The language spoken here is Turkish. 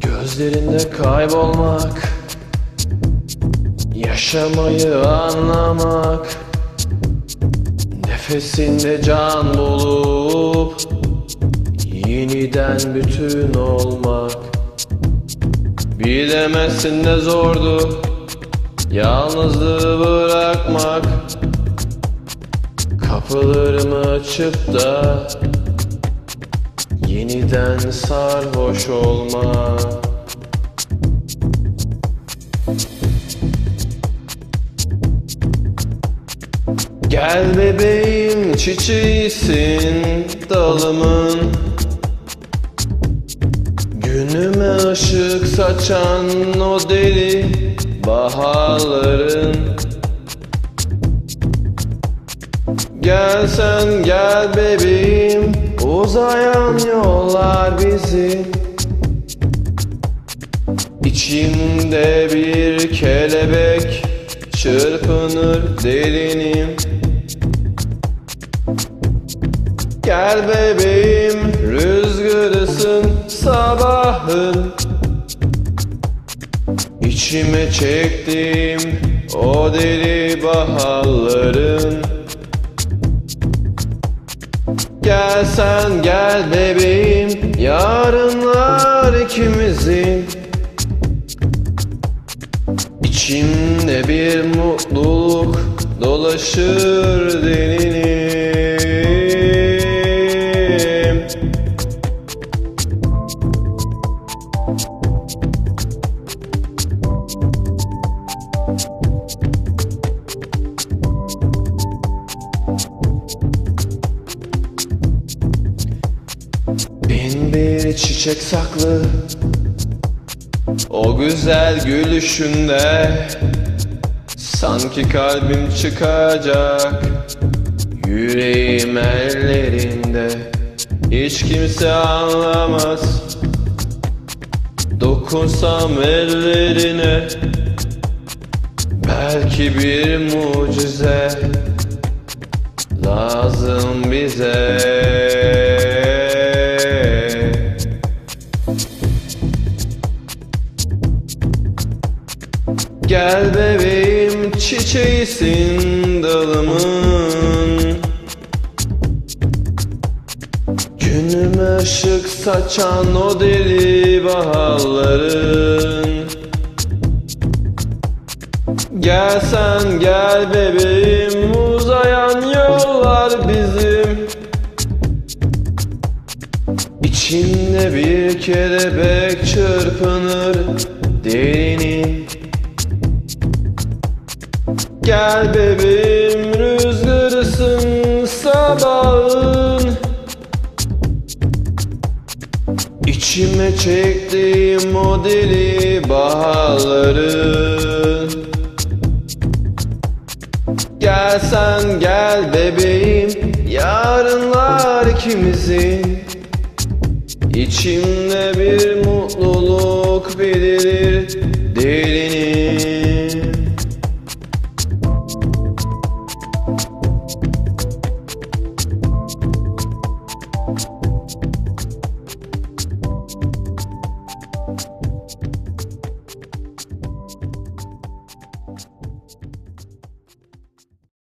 Gözlerinde kaybolmak Yaşamayı anlamak Nefesinde can bulup Yeniden bütün olmak Bilemezsin ne zordu Yalnızlığı bırakmak Kapılarımı açıp da Yeniden sarhoş olmak Gel bebeğim çiçeğisin dalımın Günüme ışık saçan o deli baharların. Gel sen gel bebeğim uzayan yollar bizi. İçimde bir kelebek çırpınır delinim. Gel bebeğim rüzgarısın sabahın İçime çektiğim o deli baharların. Gel sen gel bebeğim yarınlar ikimizin. İçimde bir mutluluk dolaşır delinim Bir çiçek saklı. O güzel gülüşünde Sanki kalbim çıkacak. Yüreğim ellerinde Hiç kimse anlamaz. Dokunsam ellerine Belki bir mucize Lazım bize çiçeğisin dalımın. Günüme ışık saçan o deli baharların. Gel sen gel bebeğim uzayan yollar bizim. İçimde bir kelebek çırpınır derinin Gel bebeğim rüzgarısın sabahın. İçime çektiğim o deli baharların. Gel sen gel bebeğim yarınlar ikimizin İçimde bir mutluluk belirir delinin